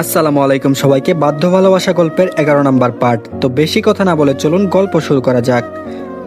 আসসালামু আলাইকুম সবাইকে বাধ্য ভালোবাসা গল্পের এগারো নাম্বার পার্ট। তো বেশি কথা না বলে চলুন গল্প শুরু করা যাক।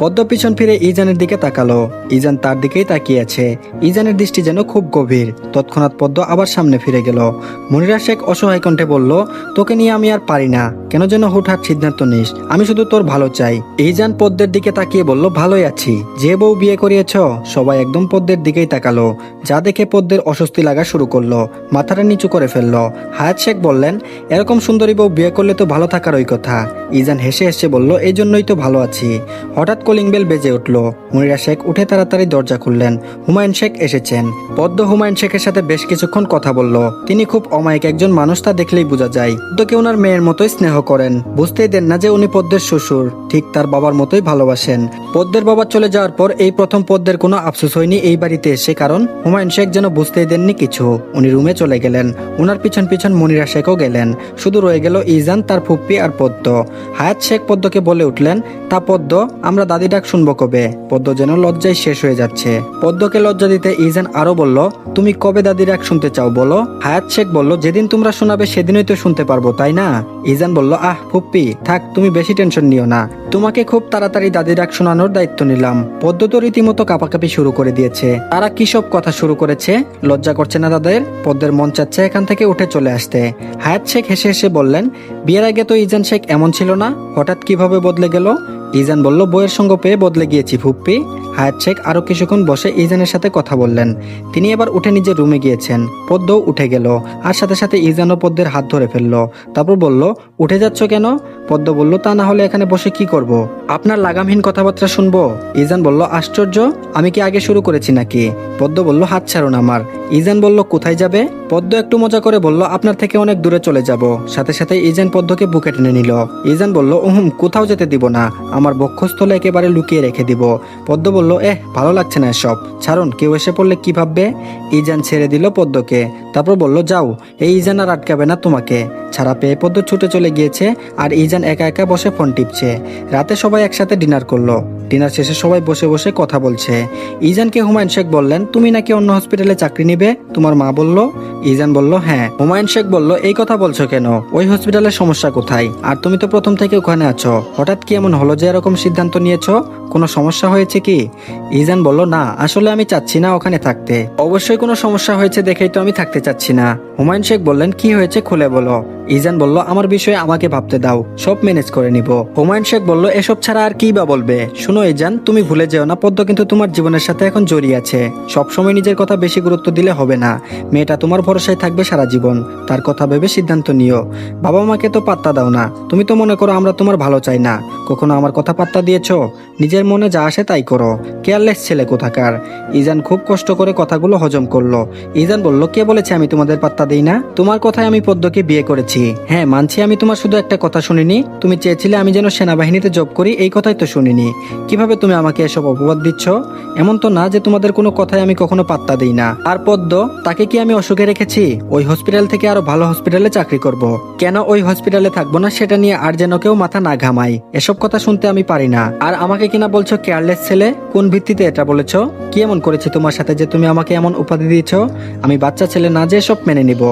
পদ্ম পিছন ফিরে ইজানের দিকে তাকালো। ইজান তার দিকেই তাকিয়ে আছে। ইজানের দৃষ্টি যেন খুব গভীর। তৎক্ষণাৎ পদ্ম আবার সামনে ফিরে গেল। মনিরা শেখ অসহায় কণ্ঠে বলল, তোকে নিয়ে আমি আর পারি না। কেন যেন হুটহাট সিদ্ধান্ত নিস। আমি শুধু তোর ভালো চাই। ইজান পদ্মের দিকে তাকিয়ে বলল, ভালোই আছি। যে বউ বিয়ে করিয়েছ? সবাই একদম পদ্মের দিকেই তাকালো। যা দেখে পদ্মের অস্বস্তি লাগা শুরু করল। মাথাটা নিচু করে ফেলল। হায়াত শেখ বললেন, এরকম সুন্দরী বউ বিয়ে করলে তো ভালো থাকার ওই কথা। ইজান হেসে হেসে বলল এই জন্যই তো ভালো আছি। হঠাৎ কলিং বেল বেজে উঠল। মনিরা শেখ উঠে তাড়াতাড়ি দরজা খুললেন। হুমায়ুন শেখ এসেছেন। পদ্ম হুমায়ুন শেখের সাথে বেশ কিছুক্ষণ কথা বলল। তিনি খুব অমায়িক একজন মানুষ তা দেখলেই বোঝা যায়। পদ্মকে ওনার মেয়ের মতোই স্নেহ করেন। বুঝতেই দেন না যে উনি পদ্মের শ্বশুর। ঠিক তার বাবার মতোই ভালোবাসেন। পদ্মের বাবা চলে যাওয়ার পর এই প্রথম পদ্মের কোনো আফসোস হয়নি এই বাড়িতে এসে কারণ হুমায়ুন শেখ যেন বুঝতেই দেননি কিছু। উনি রুমে চলে গেলেন। ওনার পিছন পিছন মনিরা শেখও গেলেন। শুধু রয়ে গেল ইজান, তার ফুপ্পি আর পদ্ম। হায়াত শেখ পদ্মকে বলে উঠলেন, তা পদ্ম, আমরা ডাক শুনব কবে? পদ্ম যেন লজ্জায় শেষ হয়ে যাচ্ছে। পদ্মকে লজ্জা দিতে ইজান আরও বলল, তুমি কবে দাদি ডাক শুনতে চাও বলো? হায়াত শেখ বলল, যেদিন তোমরা শোনাবে সেদিনই তো শুনতে পারব, তাই না? ইজান বলল, আহ, ফুপ্পি, থাক, তুমি বেশি টেনশন নিও না। তোমাকে খুব তাড়াতাড়ি দাদি ডাক শোনানোর দায়িত্ব নিলাম। পদ্ম তো রীতিমতো কাপাকাপি শুরু করে দিয়েছে। তারা কি সব কথা শুরু করেছে? লজ্জা করছে না তাদের? পদ্মের মন চাচ্ছে এখান থেকে উঠে চলে আসতে। হায়াত শেখ হেসে হেসে বললেন, বিয়ের আগে তো ইজান শেখ এমন ছিল না? হঠাৎ কীভাবে বদলে গেল? ইজান বলল, বইয়ের সঙ্গ পেয়ে বদলে গিয়েছি ফুপ্পি। হায়াত শেখ আরও কিছুক্ষণ বসে ইজানের সাথে কথা বললেন। তিনি এবার উঠে নিজের রুমে গিয়েছেন। পদ্মও উঠে গেল। আর সাথে সাথে ইজানও পদ্মের হাত ধরে ফেলল। তারপর বলল, উঠে যাচ্ছ কেন? পদ্ম বলল, তা না হলে এখানে বসে কি করব? আপনার লাগামহীন কথাবার্তা শুনব। ইজান বলল, আশ্চর্য, আমি কি আগে শুরু করেছি নাকি? পদ্ম বলল, হাত ছাড়ুন আমার। ইজান বলল, কোথায় যাবে? পদ্ম একটু মজা করে বলল, আপনার থেকে অনেক দূরে চলে যাব। সাথে সাথে ইজান পদ্মকে বুকে টেনে নিল। ইজান বলল, উহুম, কোথাও যেতে দিব না। আমার বক্ষস্থলে একেবারে লুকিয়ে রেখে দিব। পদ্ম বলল, এহ, ভালো লাগছে না এসব। ছাড়ুন, কেউ এসে পড়লে কি ভাববে? ইজান ছেড়ে দিল পদ্মকে। তারপর বলল, যাও, এই ইজান আর আটকাবে না তোমাকে। ছাড়া পেয়ে পদ্ম ছুটে চলে গিয়েছে, আর ইজান একা একা বসে ফোন টিপছে। রাতে সবাই একসাথে ডিনার করল। ডিনার শেষে সবাই বসে বসে কথা বলছে। ইজানকে হুমায়ুন শেখ বললেন, তুমি নাকি অন্য হসপিটালে চাকরি নিবে? তোমার মা বলল, ইজান বলল হ্যাঁ। হুমায়ুন শেখ বলল, এই কথা বলছো কেন? ওই হসপিটালের সমস্যা কোথায়? আর তুমি তো প্রথম থেকে ওখানে আছো। হঠাৎ কি এমন হলো যে এরকম সিদ্ধান্ত নিয়েছো? কোনো সমস্যা হয়েছে কি? ইজান বলল, না, আসলে আমি চাচ্ছি না ওখানে থাকতে। অবশ্যই কোনো সমস্যা হয়েছে দেখেই তো আমি থাকতে চাচ্ছি না। হুমায়ুন শেখ বললেন, কি হয়েছে খুলে বলো। ইজান বলল, আমার বিষয়ে আমাকে ভাবতে দাও। সব ম্যানেজ করে নিব। হুমায়ুন শেখ বলল, এসব ছাড়া আর কি বা বলবে? শুনো ইজান তুমি ভুলে যেও না, পদ্ম কিন্তু তোমার জীবনের সাথে এখন জড়িয়ে আছে। সবসময় নিজের কথা বেশি গুরুত্ব দিলে হবে না। মেয়েটা তোমার ভরসায় থাকবে সারা জীবন। তার কথা ভেবে সিদ্ধান্ত নিও। বাবা মাকে তো পাত্তা দাও না। তুমি তো মনে করো আমরা তোমার ভালো চাই না। কখনো আমার কথা পাত্তা দিয়েছ? নিজের মনে যা আসে তাই করো। কেয়ারলেস ছেলে কোথাকার। ইজান খুব কষ্ট করে কথাগুলো হজম করল। ইজান বলল, কে বলেছে আমি তোমাদের পাত্তা দিই না? তোমার কথায় আমি পদ্মকে বিয়ে করেছি। হ্যাঁ মানছি আমি তোমার শুধু একটা কথা শুনিনি। তুমি চেয়েছিলে আমি যেন সেনাবাহিনীতে জব করি, এই কথাই তো শুনিনি। কীভাবে তুমি আমাকে এসব অপবাদ দিচ্ছ? এমন তো না যে তোমাদের কোনো কথায় আমি কখনো পাত্তা দিই না। আর পদ্ম, তাকে কি আমি অসুখে রেখেছি? ওই হসপিটাল থেকে আরও ভালো হসপিটালে চাকরি করব। কেন ওই হসপিটালে থাকব না সেটা নিয়ে আর যেন কেউ মাথা না ঘামাই এসব কথা শুনতে আমি পারি না। আর আমাকে কিনা বলছো কেয়ারলেস ছেলে? কোন ভিত্তিতে এটা বলেছ? কি এমন করেছি তোমার সাথে যে তুমি আমাকে এমন উপাধি দিয়েছ? আমি বাচ্চা ছেলে না যে এসব মেনে নিব।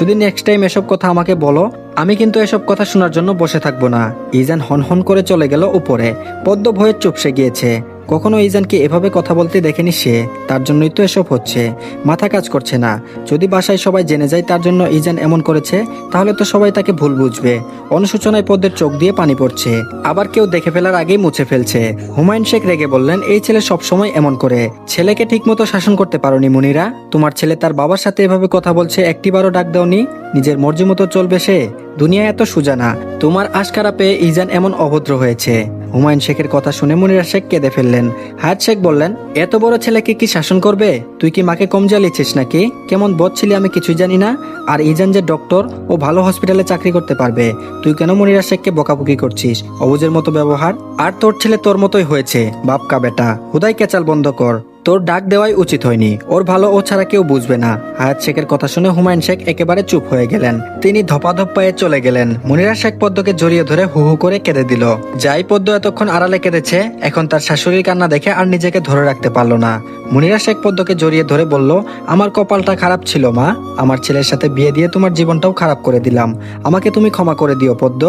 যদি নেক্সট টাইম এসব কথা আমাকে বলো আমি কিন্তু এসব কথা শোনার জন্য বসে থাকব না। ইজান হন হন করে চলে গেল উপরে। পদ্ম ভয়ে চুপসে গিয়েছে। কখনো ইজানকে এভাবে কথা বলতে দেখেনি সে। তার জন্যই তো এসব হচ্ছে। মাথা কাজ করছে না। যদি বাসায় সবাই জেনে যায় তার জন্য ইজান এমন করেছে, তাহলে তো সবাই তাকে ভুল বুঝবে। অনুশোচনায় পদ্মের চোখ দিয়ে পানি পড়ছে। আবার কেউ দেখে ফেলার আগেই মুছে ফেলছে। হুমায়ুন শেখ রেগে বললেন, এই ছেলে সবসময় এমন করে। ছেলেকে ঠিকমতো শাসন করতে পারোনি মুনিরা। তোমার ছেলে তার বাবার সাথে এভাবে কথা বলছে, একটিবারও ডাক দাওনি? নিজের মর্জি মতো চলবে সে? দুনিয়া এত সোজা না। তোমার আশকারা পেয়ে ইজান এমন অভদ্র হয়েছে। হুমায়ুন শেখের কথা শুনে মুনিরা শেখ কেঁদে ফেললেন। হায়াত শেখ বললেন, এত বড় ছেলেকে কি শাসন করবে? তুই কি মাকে কম জ্বালিয়েছিস নাকি? কেমন বদ ছিলি আমি কিছুই জানি না। আর ইজান যে ডক্টর, ও ভালো হসপিটালে চাকরি করতে পারবে। তুই কেন মনিরা শেখকে বকাবকি করছিস? অবুজের মতো ব্যবহার? আর তোর ছেলে তোর মতোই হয়েছে। বাপকা বেটা, হুদাই কেচাল বন্ধ কর। তোর ডাক দেওয়াই উচিত হয়নি। ওর ভালো ও ছাড়া কেউ বুঝবে না। হায়াত শেখের কথা শুনে হুমায়ুন শেখ একেবারে চুপ হয়ে গেলেন। তিনি ধপাধপ পায়ে চলে গেলেন। মুনিরা শেখ পদ্মকে জড়িয়ে ধরে হু হু করে কেঁদে দিল। যাই পদ্ম এতক্ষণ আড়ালে কেঁদেছে, এখন তার শাশুড়ির কান্না দেখে আর নিজেকে ধরে রাখতে পারল না। মুনিরা শেখ পদ্মকে জড়িয়ে ধরে বলল, আমার কপালটা খারাপ ছিল, মা। আমার ছেলের সাথে বিয়ে দিয়ে তোমার জীবনটাও খারাপ করে দিলাম। আমাকে তুমি ক্ষমা করে দিও, পদ্ম।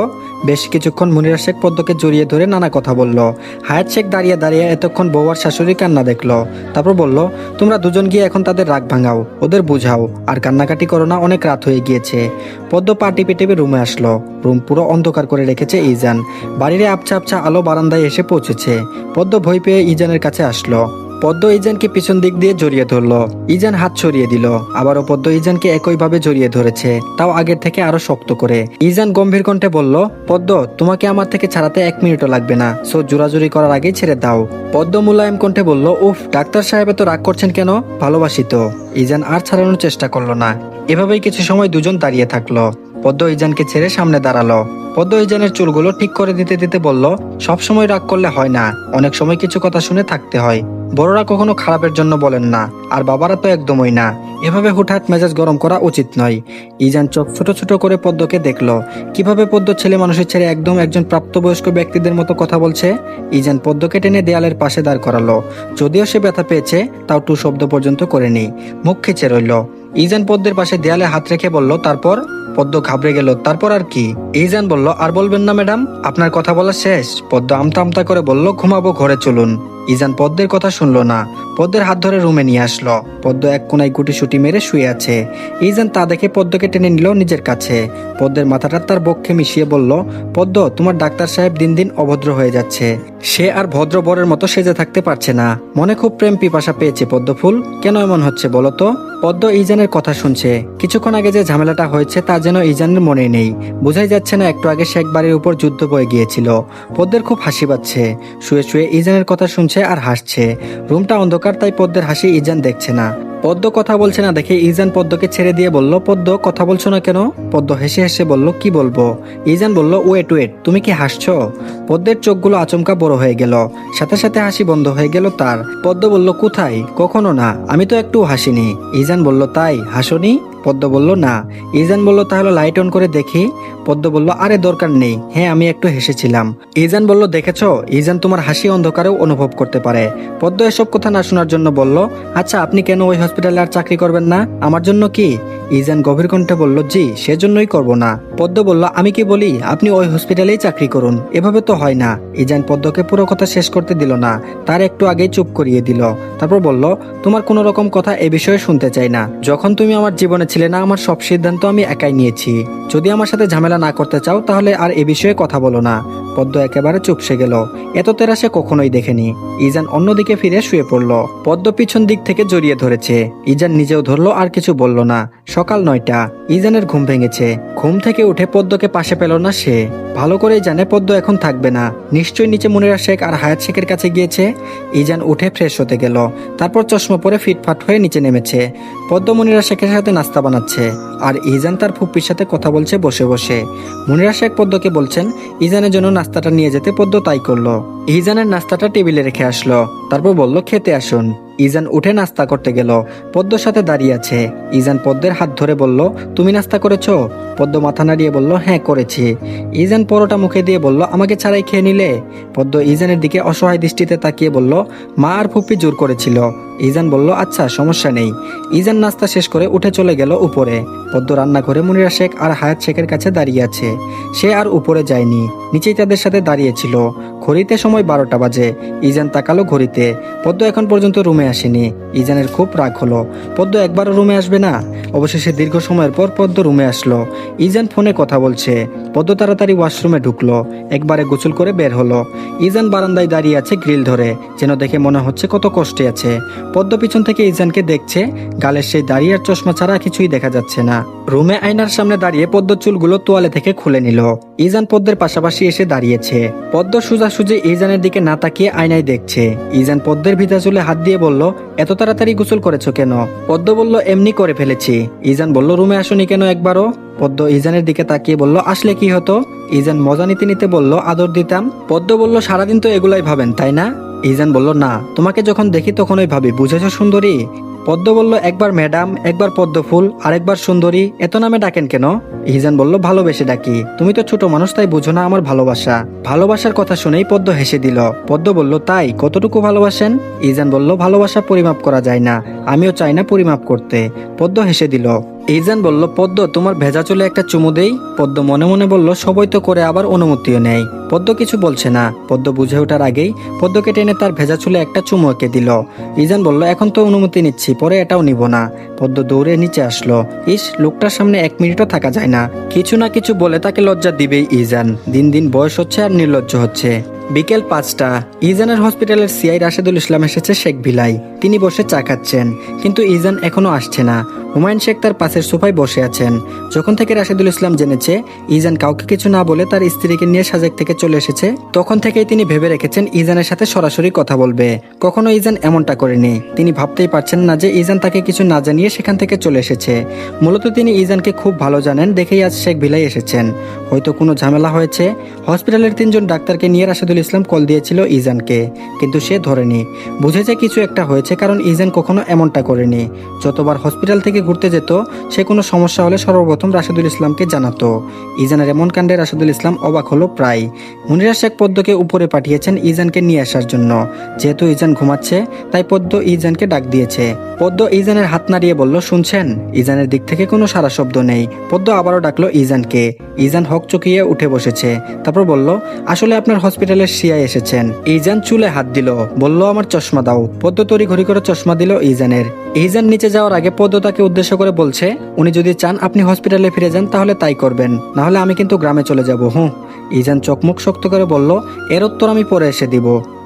বেশ কিছুক্ষণ মুনিরা শেখ পদ্মকে জড়িয়ে ধরে নানা কথা বলল। হায়াত শেখ দাঁড়িয়ে দাঁড়িয়ে এতক্ষণ বউয়ার শাশুড়ি কান্না দেখল। তারপর বলল, তোমরা দুজন গিয়ে এখন তাদের রাগ ভাঙাও, ওদের বুঝাও। আর কান্নাকাটি করো না, অনেক রাত হয়ে গিয়েছে। পদ্ম পা টিপে টেপে রুমে আসলো। রুম পুরো অন্ধকার করে রেখেছে ইজান। বাড়িরে আপছা আপছা আলো বারান্দায় এসে পৌঁছেছে। পদ্ম ভয় পেয়ে ইজানের কাছে আসলো। পদ্ম ইজানকে পিছন দিক দিয়ে জড়িয়ে ধরলো। ইজান হাত ছড়িয়ে দিল। আবারও পদ্ম ইজানকে একইভাবে জড়িয়ে ধরেছে। তাও আগের থেকে আরও শক্ত করে। ইজান গম্ভীর কণ্ঠে বলল, পদ্ম, তোমাকে আমার থেকে ছাড়াতে এক মিনিটও লাগবে না। সো জোরাজুরি করার আগেই ছেড়ে দাও। পদ্ম মুলায়ম কণ্ঠে বলল, উফ, ডাক্তার সাহেব তো রাগ করছেন কেন? ভালোবাসি তো। ইজান আর ছাড়ানোর চেষ্টা করল না। এভাবেই কিছু সময় দুজন দাঁড়িয়ে থাকল। পদ্ম ইজানকে ছেড়ে সামনে দাঁড়াল। পদ্ম ইজানের চুলগুলো ঠিক করে দিতে দিতে বলল সব সময় রাগ করলে হয় না। অনেক সময় কিছু কথা শুনে থাকতে হয়। বড়রা কখনো খারাপের জন্য বলেন না, আর বাবারা তো একদমই না। এভাবে হুটহাট মেজাজ গরম করা উচিত নয়। ইজান চোখ ছোট ছোট করে পদ্মকে দেখল। কীভাবে পদ্ম ছেলে মানুষের ছেড়ে একদম একজন প্রাপ্তবয়স্ক ব্যক্তিদের মতো কথা বলছে? ইজান পদ্মকে টেনে দেয়ালের পাশে দাঁড় করালো। যদিও সে ব্যথা পেয়েছে, তাও টু শব্দ পর্যন্ত করেনি। মুখ খিচে রইল। ইজান পদ্মের পাশে দেয়ালে হাত রেখে বলল, তারপর? পদ্ম ঘাবড়ে গেল, তারপর আর কি? ইজান বলল, আর বলবেন না, ম্যাডাম, আপনার কথা বলা শেষ। পদ্ম আমতা আমতা করে বলল, ঘুমাবো, ঘরে চলুন। ইজান পদ্মের কথা শুনলো না। পদ্মের হাত ধরে রুমে নিয়ে আসলো। পদ্ম এক কোনায় গুটি সুটি মেরে শুয়ে আছে। ইজান তা দেখে পদ্মকে টেনে নিল নিজের কাছে। পদ্মের মাথাটা তার বক্ষে মিশিয়ে বলল, পদ্ম, তোমার ডাক্তার সাহেব দিন দিন অভদ্র হয়ে যাচ্ছে। সে আর ভদ্র বরের মতো সেজে থাকতে পারছে না। মনে খুব প্রেম পিপাসা পেয়েছে পদ্ম ফুল। কেন এমন হচ্ছে বলো তো? পদ্ম ইজানের কথা শুনছে। কিছুক্ষণ আগে যে ঝামেলাটা হয়েছে তা যেন ইজানের মনে নেই। বোঝাই যাচ্ছে না, একটু আগে শেখ বাড়ির উপর যুদ্ধ বয়ে গিয়েছিল। পদ্মের খুব হাসি পাচ্ছে। শুয়ে শুয়ে ইজানের কথা শুনছে আর হাসছে। রুমটা অন্ধকার, তাই পদ্মের হাসি ইজান দেখছে না। পদ্ম কথা বলছে না দেখে ইজান পদ্মকে ছেড়ে দিয়ে বলল, পদ্ম, কথা বলছো না কেন? পদ্ম হেসে হেসে বলল, কি বলব? ইজান বলল, ওয়েট ওয়েট, তুমি কি হাসছো? পদ্মের চোখগুলো আচমকা বড় হয়ে গেল। সাথে সাথে হাসি বন্ধ হয়ে গেল তার। পদ্ম বলল, কোথায়? কখনো না, আমি তো একটু হাসিনি। ইজান বলল, তাই? হাসনি? পদ্ম বলল, না। ইজান বলল, তাহলে লাইট অন করে দেখি। পদ্ম বলল, আরে, দরকার নেই। হ্যাঁ আমি একটু হেসেছিলাম। ইজান বলল, দেখেছ? ইজান তোমার হাসি অন্ধকারেও অনুভব করতে পারে। পদ্ম এসব কথা না শোনার জন্য বলল আচ্ছা আপনি কেন ওই হসপিটালে আর চাকরি করবেন না? আমার জন্য কি? ইজান গভীর কণ্ঠে বলল, জি, সেজন্যই করব না। পদ্ম বলল, আমি কি বলি? আপনি ওই হসপিটালেই চাকরি করুন। এভাবে তো হয় না। ইজান পদ্মকে পুরো কথা শেষ করতে দিল না, তার একটু আগেই চুপ করিয়ে দিল। তারপর বলল, তোমার কোনো রকম কথা এ বিষয়ে শুনতে চাই না। যখন তুমি আমার জীবনে ছিলে না, আমার সব সিদ্ধান্ত আমি একাই নিয়েছি। যদি আমার সাথে ঝামেলা না করতে চাও, তাহলে আর এ বিষয়ে কথা বলো না। পদ্ম একেবারে চুপসে গেল। এত তেরা সে কখনোই দেখেনি। ইজান অন্যদিকে ফিরে শুয়ে পড়ল। পদ্ম পিছন দিক থেকে জড়িয়ে ধরেছে। ইজান নিজেও ধরলো, আর কিছু বলল না। সকাল নয়টা। ইজানের ঘুম ভেঙেছে। ঘুম থেকে উঠে পদ্মকে পাশে পেল না সে। ভালো করেই জানে পদ্ম এখন থাকবে না। নিশ্চয়ই নিচে মুনিরা শেখ আর হায়াত শেখের কাছে গিয়েছে। ইজান উঠে ফ্রেশ হতে গেল। তারপর চশমা পরে ফিটফাট হয়ে নিচে নেমেছে। পদ্ম মুনিরা শেখের সাথে নাস্তা বানাচ্ছে। আর ইজান তার ফুপ্পির সাথে কথা বলছে বসে বসে। মুনিরা শেখ পদ্মকে বলছেন ইজানের জন্য নাস্তাটা নিয়ে যেতে পদ্ম তাই করল। ইজানের নাস্তাটা টেবিলে রেখে আসলো। তারপর বলল, খেতে আসুন। ইজান উঠে নাস্তা করতে গেল। পদ্মর সাথে দাঁড়িয়ে আছে। ইজান পদ্মের হাত ধরে বলল, তুমি নাস্তা করেছ? পদ্ম মাথা নাড়িয়ে বলল হ্যাঁ করেছি। ইজান পরোটা মুখে দিয়ে বলল, আমাকে ছাড়াই খেয়ে নিলে? পদ্ম ইজানের দিকে অসহায় দৃষ্টিতে তাকিয়ে বলল, মা আর ফুপি জোর করেছিল। ইজান বলল আচ্ছা সমস্যা নেই। ইজান নাস্তা শেষ করে উঠে চলে গেল উপরে। পদ্ম রান্না রান্নাঘরে মুনিরা শেখ আর হায়াত শেখের কাছে দাঁড়িয়ে আছে। সে আর উপরে যায়নি, নিচেই তাদের সাথে দাঁড়িয়েছিল। ঘড়িতে সময় বারোটা বাজে, ইজান তাকালো ঘড়িতে। পদ্ম এখন পর্যন্ত রুমে আসেনি। ইজানের খুব রাগ হলো। পদ্ম একবারও রুমে আসবে না? অবশেষে দীর্ঘ সময়ের পর পদ্ম রুমে আসলো। ইজান ফোনে কথা বলছে। পদ্ম তাড়াতাড়ি ওয়াশরুমে ঢুকলো। একবারে গোসল করে বের হলো। ইজান বারান্দায় দাঁড়িয়ে আছে গ্রিল ধরে, যেন দেখে মনে হচ্ছে কত কষ্টে আছে। পদ্ম পিছন থেকে ইজানকে দেখছে, গালের সেই দাঁড়িয়ে আর চশমা ছাড়া কিছুই দেখা যাচ্ছে না। রুমে আয়নার সামনে দাঁড়িয়ে পদ্ম চুলগুলো তোয়ালে থেকে খুলে নিল। ইজান পদ্মের পাশাপাশি এসে দাঁড়িয়েছে। পদ্ম সোজাসুজি ইজানের দিকে না তাকিয়ে আয়নায় দেখছে। ইজান পদ্মের ভিতা চুলে হাত দিয়ে বলল, এত তাড়াতাড়ি গোসল করেছ কেন? পদ্ম বলল, এমনি করে ফেলেছি। ইজান বলল, রুমে আসনি কেন একবারও? পদ্ম ইজানের দিকে তাকিয়ে বলল, আসলে কি হতো? ইজান মজা নিতে নিতে বলল, আদর দিতাম। পদ্ম বলল, সারাদিন তো এগুলাই ভাবেন, তাই না? ইজান বলল, না, তোমাকে যখন দেখি তখনই ভাবি, বুঝেছ সুন্দরী? পদ্ম বলল, একবার ম্যাডাম, একবার পদ্ম ফুল আর একবার সুন্দরী, এত নামে ডাকেন কেন? ইজান বলল, ভালোবেসে ডাকি। তুমি তো ছোট মানুষ, তাই বুঝো না আমার ভালোবাসা। ভালোবাসার কথা শুনেই পদ্ম হেসে দিল। পদ্ম বলল, তাই, কতটুকু ভালোবাসেন? ইজান বলল, ভালোবাসা পরিমাপ করা যায় না, আমিও চাই না পরিমাপ করতে। পদ্ম হেসে দিল। ইজান বলল, পদ্ম, তোমার ভেজা চুলে একটা চুমু দেই? পদ্ম মনে মনে বলল, সবই তো করে আবার অনুমতিও নেই। পদ্ম কিছু বলছে না। পদ্ম বুঝে ওঠার আগেই পদ্মকে টেনে তার ভেজা চুলে একটা চুমু এঁকে দিল। ইজান বলল, এখন তো অনুমতি নিচ্ছি, পরে এটাও নিব না। পদ্ম দৌড়ে নিচে আসলো। ইস, লোকটার সামনে এক মিনিটও থাকা যায় না। কিছু না কিছু বলে তাকে লজ্জা দিবেই ইজান। দিন দিন বয়স হচ্ছে আর নির্লজ্জ হচ্ছে। বিকেল পাঁচটা। ইজানের হসপিটালের সিআই রাশেদুল ইসলাম এসেছে শেখ ভিলাই। তিনি বসে চা খাচ্ছেন। কিন্তু ইজান এখনও আসছে না। হুমায়ুন শেখ তার পাশের সোফায় বসে আছেন। যখন থেকে রাশেদুল ইসলাম জেনেছে, ইজান কাউকে কিছু না বলে তার স্ত্রীকে নিয়ে সাজেক থেকে চলে এসেছে, তখন থেকেই তিনি ভেবে রেখেছেন ইজানের সাথে সরাসরি কথা বলবে। কখনো ইজান এমনটা করেনি। তিনি ভাবতেই পারছেন না যে ইজান তাকে কিছু না জানিয়ে সেখান থেকে চলে এসেছে। মূলত তিনি ইজানকে খুব ভালো জানেন, দেখেই আজ শেখ ভিলাই এসেছেন। হয়তো কোনো ঝামেলা হয়েছে। হসপিটালের তিনজন ডাক্তারকে নিয়ে রাশেদুল ইসলাম কল দিয়েছিল ইজানকে, কিন্তু সে ধরেনি। বুঝেছে কিছু একটা হয়েছে, কারণ ইজান কখনো এমনটা করেনি। যতবার হসপিটাল থেকে ঘুরতে যেত, সে কোনো সমস্যা হলে সর্বপ্রথম রাশেদুল ইসলামকে জানাতো। ইজানের এমন কাণ্ডে রাশেদুল ইসলাম অবাক হলো প্রায়। মুনিরা শেখ পদ্মকে উপরে পাঠিয়েছেন ইজানকে নিয়ে আসার জন্য। যেহেতু ইজান ঘুমাচ্ছে, তাই পদ্ম ইজানকে ডাক দিয়েছে। পদ্ম ইজানের হাত নাড়িয়ে বলল, শুনছেন? ইজানের দিক থেকে কোনো সারা শব্দ নেই। পদ্ম আবারও ডাকলো ইজানকে। ইজান হক চকিয়ে উঠে বসেছে। তারপর বলল, আসলে আপনার হসপিটালের সিআই এসেছেন। ইজান চুলে হাত দিল, বলল, আমার চশমা দাও। পদ্ম তরি ঘড়ি করে চশমা দিল ইজানের। ইজান নিচে যাওয়ার আগে পদ্মতাকে উদ্দেশ্য করে বলছে, উনি যদি চান আপনি হসপিটালে ফিরে যান, তাহলে তাই করবেন। না হলে আমি কিন্তু গ্রামে চলে যাব, হুঁ। ইজান চোখমুখ শক্ত করে বলল, এর উত্তর আমি পরে এসে দিব।